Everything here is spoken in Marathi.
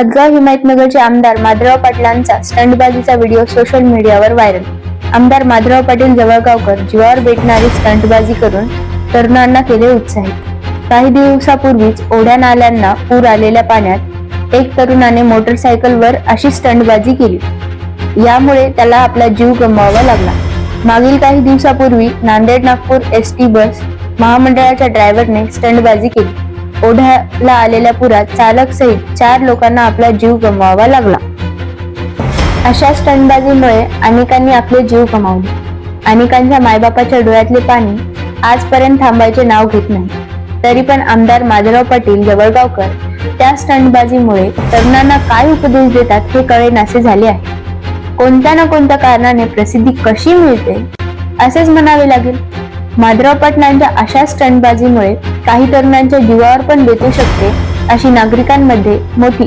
हदगाव हिमायतनगरचे आमदार माधुराव पाटलांचा स्टंटबाजीचा व्हिडिओ सोशल मीडियावर व्हायरल. आमदार माधुराव पाटील जवळगावकर जीवावर बेटणारी स्टंटबाजी करून तरुणांना केले उत्साहित. काही दिवसापूर्वीच ओढ्या नाल्यांना पूर आलेल्या पाण्यात एक तरुणाने मोटरसायकलवर अशी स्टंटबाजी केली. यामुळे त्याला आपला जीव गमवावा लागला. मागील काही दिवसापूर्वी Nanded Nagpur S T bus महामंडळाच्या ड्रायव्हरने स्टंटबाजी केली. ओढ्याला आलेल्या पुरात चालक सहित चार लोकांना आपला जीव गमवावा लागला. अशा स्टंटबाजीमुळे अनेकांनी आपले जीव गमावले. अनेकांच्या मायबापाच्या डोळ्यातले पाणी आजपर्यंत थांबायचे नाव घेत नाही. तरी पण आमदार माधवराव पाटील जवळगावकर त्या स्टंटबाजीमुळे तरुणांना काय उपदेश देतात हे कळेनासे झाले आहे. कोणत्या ना कोणत्या कारणाने प्रसिद्धी कशी मिळते असेच म्हणावे लागेल. माधवराव पाटलांच्या अशा स्टंटबाजीमुळे काही तरुणांच्या जीवावर पण बेतू शकते अशी नागरिकांमध्ये मोठी